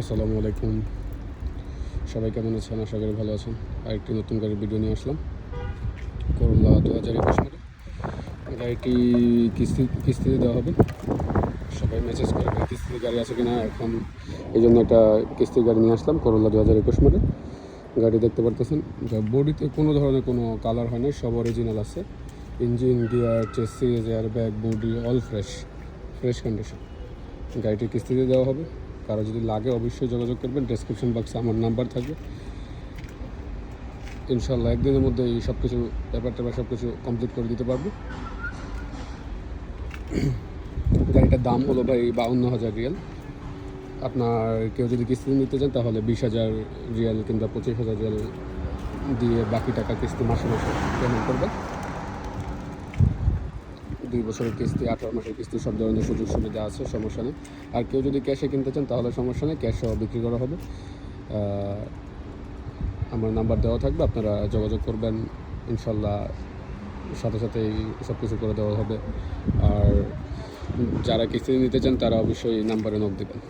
আসসালামু আলাইকুম। সবাই কেমন আছেন? আশা করি ভালো আছেন। আরেকটি নতুন গাড়ির ভিডিও নিয়ে আসলাম। করলা দু হাজার একুশ মডেল গাড়িটি কিস্তি কিস্তিতে দেওয়া হবে। সবাই মেসেজ করে ভাই, কিস্তির গাড়ি আছে কিনা? এখন এই জন্য একটা কিস্তির গাড়ি নিয়ে আসলাম করলা দু হাজার একুশ মডেল গাড়ি দেখতে পারতেছেন বডিতে কোনো ধরনের কোনো কালার হয় না সব অরিজিনাল আছে। Engine gear chassis air bag body all fresh fresh condition গাড়িটি কিস্তিতে দেওয়া হবে। কারও যদি লাগে অবশ্যই যোগাযোগ করবেন। ডেসক্রিপশন বক্সে আমার নাম্বার থাকবে। ইনশাল্লাহ একদিনের মধ্যে এই সব কিছু ব্যাপার ট্যাপার সব কিছু কমপ্লিট করে দিতে পারব। গাড়িটার দাম হলো ভাই বাউন্ন হাজার রিয়াল। আপনার কেউ যদি কিস্তি নিতে চান, তাহলে বিশ হাজার রিয়াল কিংবা পঁচিশ হাজার রিয়াল দিয়ে বাকি টাকা কিস্তি মাসে মাসে পেমেন্ট করবেন। দুই বছরের কিস্তি, আঠারো মাসের কিস্তি, সব ধরনের সুযোগ সুবিধা আছে, সমস্যা নেই। আর কেউ যদি ক্যাশে কিনতে চান, তাহলে সমস্যা নেই ক্যাশে বিক্রি করা হবে। আমার নাম্বার দেওয়া থাকবে, আপনারা যোগাযোগ করবেন, ইনশাল্লাহ সাথে সাথেই সব কিছু করে দেওয়া হবে। আর যারা কিস্তি নিতে চান, তারা অবশ্যই নাম্বারে নক দেবেন।